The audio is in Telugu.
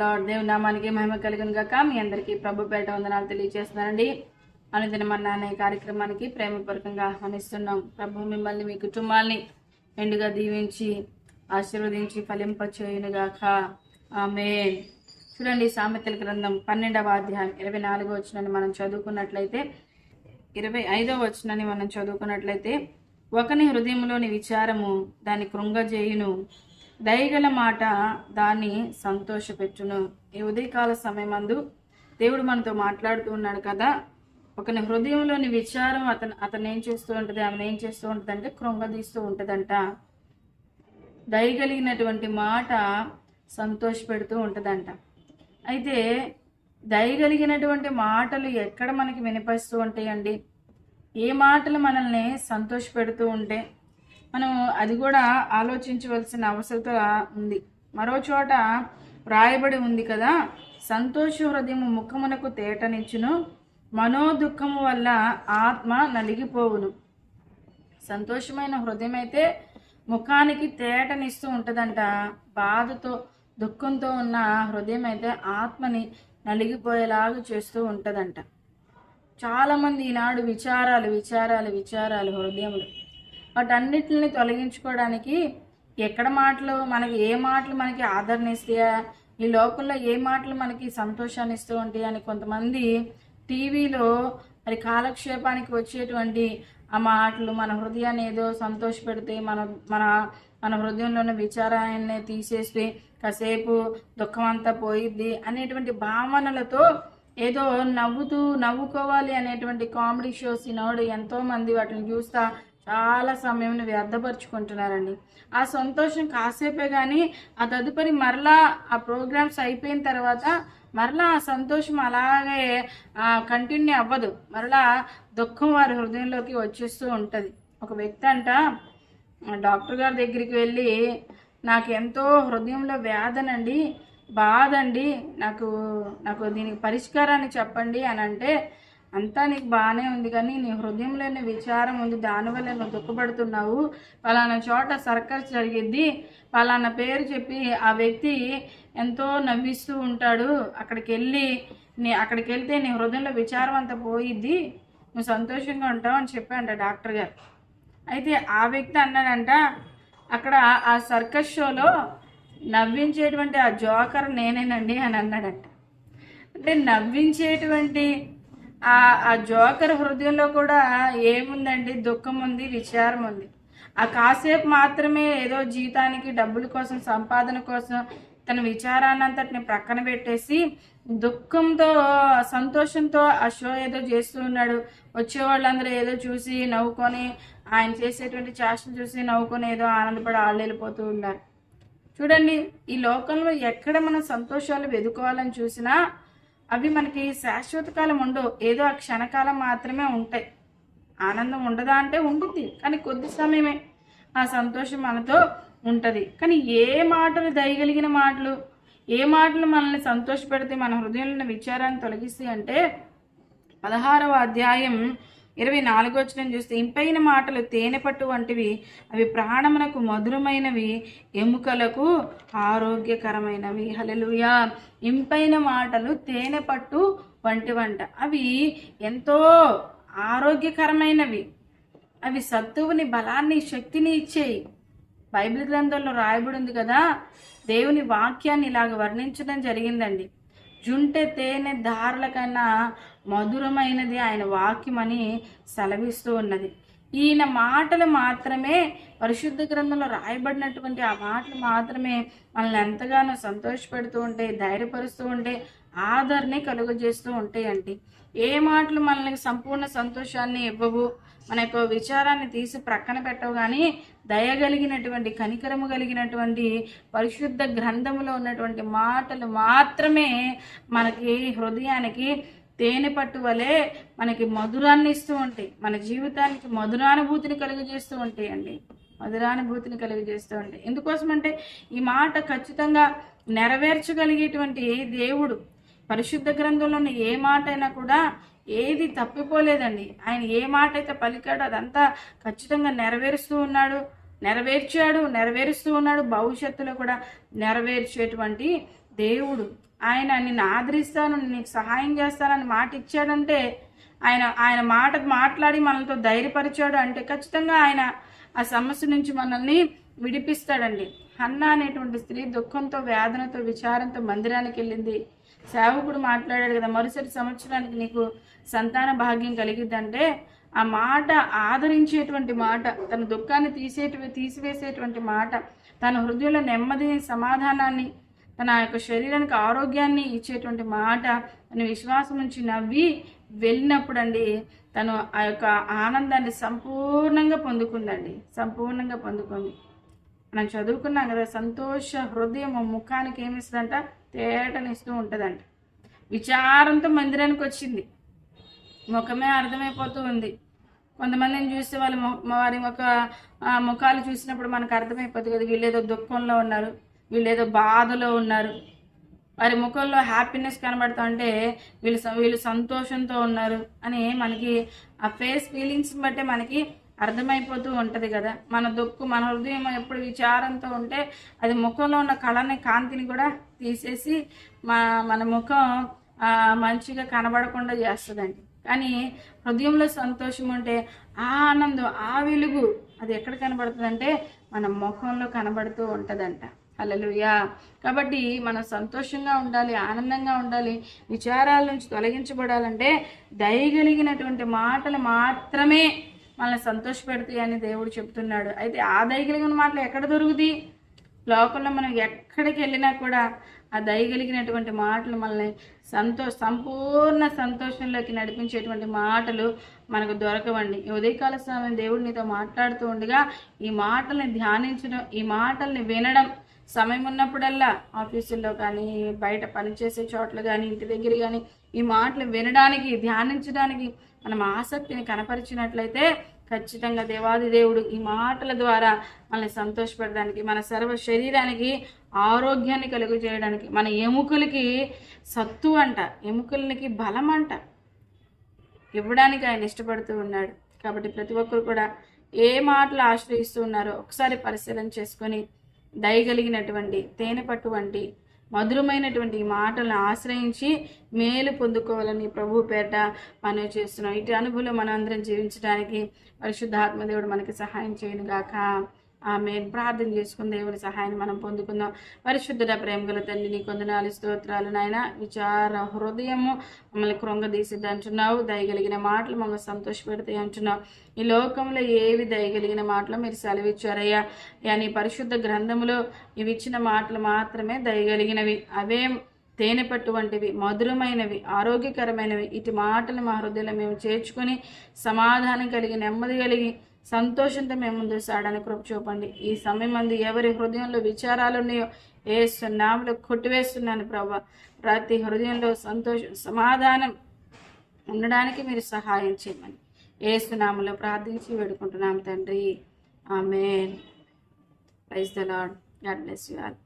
లార్డ్ దేవుని నామానికి మహిమ కలిగిన గాక మీ అందరికీ ప్రభు పేట వందనాలు తెలియజేస్తున్నానండి అనుదిన మన అనే కార్యక్రమానికి ప్రేమపూర్వకంగా ఆహ్వానిస్తున్నాం. ప్రభు మిమ్మల్ని మీ కుటుంబాల్ని ఎండుగా దీవించి ఆశీర్వదించి ఫలింపచేయునుగాక. ఆమె చూడండి సామెతల గ్రంథం పన్నెండవ అధ్యాయం ఇరవై నాలుగో వచ్చినని మనం చదువుకున్నట్లయితే ఇరవై ఐదవ వచ్చినని మనం చదువుకున్నట్లయితే ఒకని హృదయంలోని విచారము దాని కృంగజేయును. దయగల మాట దాన్ని సంతోషపెట్టును. ఈ ఉదయకాల సమయమందు దేవుడు మనతో మాట్లాడుతూ ఉన్నాడు కదా. ఒకని హృదయంలోని విచారం అతను అతను ఏం చేస్తూ ఉంటుంది ఆమెను ఏం చేస్తూ ఉంటుంది అంటే కృంగదీస్తూ ఉంటుందంట. దయగలిగినటువంటి మాట సంతోషపెడుతూ ఉంటుందంట. అయితే దయగలిగినటువంటి మాటలు ఎక్కడ మనకి వినిపిస్తూ ఉంటాయండి? ఏ మాటలు మనల్ని సంతోషపెడుతూ ఉంటే మనం అది కూడా ఆలోచించవలసిన అవసరత ఉంది. మరో చోట వ్రాయబడి ఉంది కదా సంతోష హృదయము ముఖమునకు తేటనిచ్చును మనోదుఖము వల్ల ఆత్మ నలిగిపోవును. సంతోషమైన హృదయం అయితే ముఖానికి తేటనిస్తూ ఉంటుందంట. బాధతో దుఃఖంతో ఉన్న హృదయం అయితే ఆత్మని నలిగిపోయేలాగా చేస్తూ ఉంటుందంట. చాలామంది ఈనాడు విచారాలు విచారాలు విచారాలు హృదయంలో వాటన్నిటిని తొలగించుకోవడానికి ఎక్కడ మాటలు మనకి ఏ మాటలు మనకి ఆదరణ ఇస్తాయా ఈ లోకంలో ఏ మాటలు మనకి సంతోషాన్ని ఇస్తూ ఉంటాయి అని కొంతమంది టీవీలో మరి కాలక్షేపానికి వచ్చేటువంటి ఆ మాటలు మన హృదయాన్ని ఏదో సంతోషపెడితే మన మన మన హృదయంలోని విచారాన్ని తీసేసి కాసేపు దుఃఖం అంతా పోయిద్ది అనేటువంటి భావనలతో ఏదో నవ్వుతూ నవ్వుకోవాలి అనేటువంటి కామెడీ షోస్ ఈనాడు ఎంతోమంది వాటిని చూస్తా చాలా సమయం వ్యర్థపరుచుకుంటున్నారండి. ఆ సంతోషం కాసేపే కానీ ఆ తదుపరి మరలా ఆ ప్రోగ్రామ్స్ అయిపోయిన తర్వాత మరలా ఆ సంతోషం అలాగే కంటిన్యూ అవ్వదు. మరలా దుఃఖం వారి హృదయంలోకి వచ్చేస్తూ ఉంటుంది. ఒక వ్యక్తి అంట డాక్టర్ గారి దగ్గరికి వెళ్ళి నాకు ఎంతో హృదయంలో వ్యాధనండి బాధ అండి నాకు నాకు దీనికి పరిష్కారాన్ని చెప్పండి అని అంటే అంతా నీకు బాగానే ఉంది కానీ నీ హృదయంలోని విచారం ఉంది దానివల్ల నువ్వు దుఃఖపడుతున్నావు. పలానా చోట సర్కస్ జరిగిద్ది. పలానా పేరు చెప్పి ఆ వ్యక్తి ఎంతో నవ్విస్తూ ఉంటాడు. అక్కడికి వెళ్ళి నీ అక్కడికి వెళ్తే నీ హృదయంలో విచారం అంతా పోయిద్ది. నువ్వు సంతోషంగా ఉంటావు అని చెప్పాడంట డాక్టర్ గారు. అయితే ఆ వ్యక్తి అన్నాడంట అక్కడ ఆ సర్కస్ షోలో నవ్వించేటువంటి ఆ జోకర్ నేనేనండి అని అన్నాడంట. అంటే నవ్వించేటువంటి ఆ ఆ జోకర్ హృదయంలో కూడా ఏముందండి? దుఃఖం ఉంది విచారం ఉంది ఆ కాసేపు మాత్రమే ఏదో జీతానికి డబ్బుల కోసం సంపాదన కోసం తన విచారాన్ని అంతటిని ప్రక్కన పెట్టేసి దుఃఖంతో సంతోషంతో ఆ షో ఏదో చేస్తూ ఉన్నాడు. వచ్చే వాళ్ళందరూ ఏదో చూసి నవ్వుకొని ఆయన చేసేటువంటి చేష్టలు చూసి నవ్వుకొని ఏదో ఆనందపడి వాళ్ళు వెళ్ళిపోతూ ఉన్నారు. చూడండి ఈ లోకంలో ఎక్కడ మనం సంతోషాలు వెదుకోవాలని చూసినా అవి మనకి శాశ్వత కాలం ఉండవు. ఏదో ఆ క్షణకాలం మాత్రమే ఉంటాయి. ఆనందం ఉండదా అంటే ఉంటుంది. కానీ కొద్ది సమయమే ఆ సంతోషం మనతో ఉంటుంది. కానీ ఏ మాటలు దయగలిగిన మాటలు ఏ మాటలు మనల్ని సంతోషపెడితే మన హృదయంలో విచారాన్ని తొలగిస్తాయి అంటే పదహారవ అధ్యాయం ఇరవై నాలుగో వచ్చిన చూస్తే ఇంపైన మాటలు తేనె పట్టు వంటివి అవి ప్రాణమునకు మధురమైనవి ఎముకలకు ఆరోగ్యకరమైనవి. హలలుయా ఇంపైన మాటలు తేనె పట్టు వంటి వంట అవి ఎంతో ఆరోగ్యకరమైనవి. అవి సత్తువుని బలాన్ని శక్తిని ఇచ్చేయి. బైబిల్ గ్రంథంలో రాయబడి ఉంది కదా దేవుని వాక్యాన్ని ఇలాగ వర్ణించడం జరిగిందండి. జుంటె తేనె ధారల కన్నా మధురమైనది ఆయన వాక్యమని సెలవిస్తూ ఉన్నది. ఈయన మాటలు మాత్రమే పరిశుద్ధ గ్రంథంలో రాయబడినటువంటి ఆ మాటలు మాత్రమే మనల్ని ఎంతగానో సంతోషపెడుతూ ఉంటే ధైర్యపరుస్తూ ఉంటే ఆదరణ కలుగజేస్తూ ఉంటాయండి. ఏ మాటలు మనల్ని సంపూర్ణ సంతోషాన్ని ఇవ్వవు మన యొక్క విచారాన్ని తీసి ప్రక్కన పెట్టవు కానీ దయగలిగినటువంటి కనికరము కలిగినటువంటి పరిశుద్ధ గ్రంథములో ఉన్నటువంటి మాటలు మాత్రమే మనకి హృదయానికి తేనె పట్టు వలె మనకి మధురాన్ని ఇస్తూ ఉంటాయి. మన జీవితానికి మధురానుభూతిని కలుగజేస్తూ ఉంటాయండి మధురానుభూతిని కలుగజేస్తూ ఉంటాయి. ఎందుకోసమంటే ఈ మాట ఖచ్చితంగా నెరవేర్చగలిగేటువంటి దేవుడు పరిశుద్ధ గ్రంథంలో ఉన్న ఏ మాట అయినా కూడా ఏది తప్పిపోలేదండి. ఆయన ఏ మాట అయితే పలికాడో అదంతా ఖచ్చితంగా నెరవేరుస్తూ ఉన్నాడు. నెరవేర్చాడు నెరవేరుస్తూ ఉన్నాడు. భవిష్యత్తులో కూడా నెరవేర్చేటువంటి దేవుడు. ఆయన నిన్ను ఆదరిస్తాను నీకు సహాయం చేస్తానని మాట ఇచ్చాడంటే ఆయన ఆయన మాట మాట్లాడి మనతో ధైర్యపరిచాడు అంటే ఖచ్చితంగా ఆయన ఆ సమస్య నుంచి మనల్ని విడిపిస్తాడండి. హన్న అనేటువంటి స్త్రీ దుఃఖంతో వేదనతో విచారంతో మందిరానికి వెళ్ళింది. సేవకుడు మాట్లాడాడు కదా మరుసటి సంవత్సరానికి నీకు సంతాన భాగ్యం కలిగిద్దంటే ఆ మాట ఆదరించేటువంటి మాట తన దుఃఖాన్ని తీసేటి తీసివేసేటువంటి మాట తన హృదయంలో నెమ్మదిని సమాధానాన్ని తన యొక్క శరీరానికి ఆరోగ్యాన్ని ఇచ్చేటువంటి మాట తన విశ్వాసం నుంచి నవ్వి వెళ్ళినప్పుడు అండి తను ఆ యొక్క ఆనందాన్ని సంపూర్ణంగా పొందుకుందండి. సంపూర్ణంగా పొందుకుంది. మనం చదువుకున్నాం కదా సంతోష హృదయం ముఖానికి ఏమిస్తుందంట? తేటనిస్తూ ఉంటుందంట. విచారంతో మందిరానికి వచ్చింది. ముఖమే అర్థమైపోతూ ఉంది. కొంతమందిని చూస్తే వాళ్ళు వారి ఒక ముఖాలు చూసినప్పుడు మనకు అర్థమైపోతుంది కదా వీళ్ళు ఏదో దుఃఖంలో ఉన్నారు వీళ్ళు ఏదో బాధలో ఉన్నారు. వారి ముఖంలో హ్యాపీనెస్ కనబడుతూ అంటే వీళ్ళు వీళ్ళు సంతోషంతో ఉన్నారు అని మనకి ఆ ఫేస్ ఫీలింగ్స్ని బట్టే మనకి అర్థమైపోతూ ఉంటుంది కదా. మన దుఃఖం మన హృదయం ఎప్పుడు విచారంతో ఉంటే అది ముఖంలో ఉన్న కళని కాంతిని కూడా తీసేసి మా మన ముఖం మంచిగా కనబడకుండా చేస్తుందండి. కానీ హృదయంలో సంతోషం ఉంటే ఆ ఆనందం ఆ వెలుగు అది ఎక్కడ కనబడుతుందంటే మన ముఖంలో కనబడుతూ ఉంటుందంట. అలలుయా కాబట్టి మనం సంతోషంగా ఉండాలి ఆనందంగా ఉండాలి విచారాల నుంచి తొలగించబడాలంటే దయగలిగినటువంటి మాటలు మాత్రమే మనల్ని సంతోషపెడతాయి అని దేవుడు చెప్తున్నాడు. అయితే ఆ దయగలిగిన మాటలు ఎక్కడ దొరుకుతాయి? లోకంలో మనం ఎక్కడికి వెళ్ళినా కూడా ఆ దయగలిగినటువంటి మాటలు మనల్ని సంతో సంపూర్ణ సంతోషంలోకి నడిపించేటువంటి మాటలు మనకు దొరకవండి. ఉదయకాల సమయం దేవుడు నీతో మాట్లాడుతూ ఉండగా ఈ మాటల్ని ధ్యానించడం ఈ మాటల్ని వినడం సమయం ఉన్నప్పుడల్లా ఆఫీసుల్లో కానీ బయట పనిచేసే చోట్ల కానీ ఇంటి దగ్గర కానీ ఈ మాటలు వినడానికి ధ్యానించడానికి మనం ఆసక్తిని కనపరిచినట్లయితే ఖచ్చితంగా దేవాది దేవుడు ఈ మాటల ద్వారా మనల్ని సంతోషపెట్టడానికి మన సర్వ శరీరానికి ఆరోగ్యాన్ని కలుగు చేయడానికి మన ఎముకలకి సత్తు అంట ఎముకలకి బలం అంట. ఇవ్వడానికి ఆయన ఇష్టపడుతూ ఉన్నాడు. కాబట్టి ప్రతి ఒక్కరు కూడా ఏ మాటలు ఆశ్రయిస్తూ ఉన్నారో ఒకసారి పరిశీలన చేసుకొని దయగలిగినటువంటి తేనెపట్టు వంటి మధురమైనటువంటి మాటలను ఆశ్రయించి మేలు పొందుకోవాలని ప్రభు పేట మనం చేస్తున్నాం. ఇటు అనుభవం మనందరం జీవించడానికి పరిశుద్ధాత్మదేవుడు మనకి సహాయం చేయను గాక ఆమె ప్రార్థన చేసుకుని దేవుని సహాయాన్ని మనం పొందుకుందాం. పరిశుద్ధ ప్రేమగల తండ్రి నీ కొందనాలు స్తోత్రాలు నాయన. విచార హృదయము మమ్మల్ని కృంగదీసిద్ది అంటున్నావు. దయగలిగిన మాటలు మమ్మల్ని సంతోషపెడతాయి అంటున్నావు. ఈ లోకంలో ఏవి దయగలిగిన మాటలు మీరు సెలవిచ్చారయ్యా? అని పరిశుద్ధ గ్రంథములో ఇవి ఇచ్చిన మాటలు మాత్రమే దయగలిగినవి. అవే తేనె పట్టు వంటివి మధురమైనవి ఆరోగ్యకరమైనవి. ఇటు మాటలు మా హృదయంలో మేము చేర్చుకొని సమాధానం కలిగి నెమ్మది కలిగి సంతోషంతో మేము ముందు సాడని కృప చూపండి. ఈ సమయం మంది ఎవరి హృదయంలో విచారాలు ఉన్నాయో ఏ సున్నాములు కొట్టివేస్తున్నాను ప్రభా. ప్రతి హృదయంలో సంతోషం సమాధానం ఉండడానికి మీరు సహాయం చేయమని ఏ సునాములో ప్రార్థించి వేడుకుంటున్నాము తండ్రి. ఆమె praise the Lord God bless you all.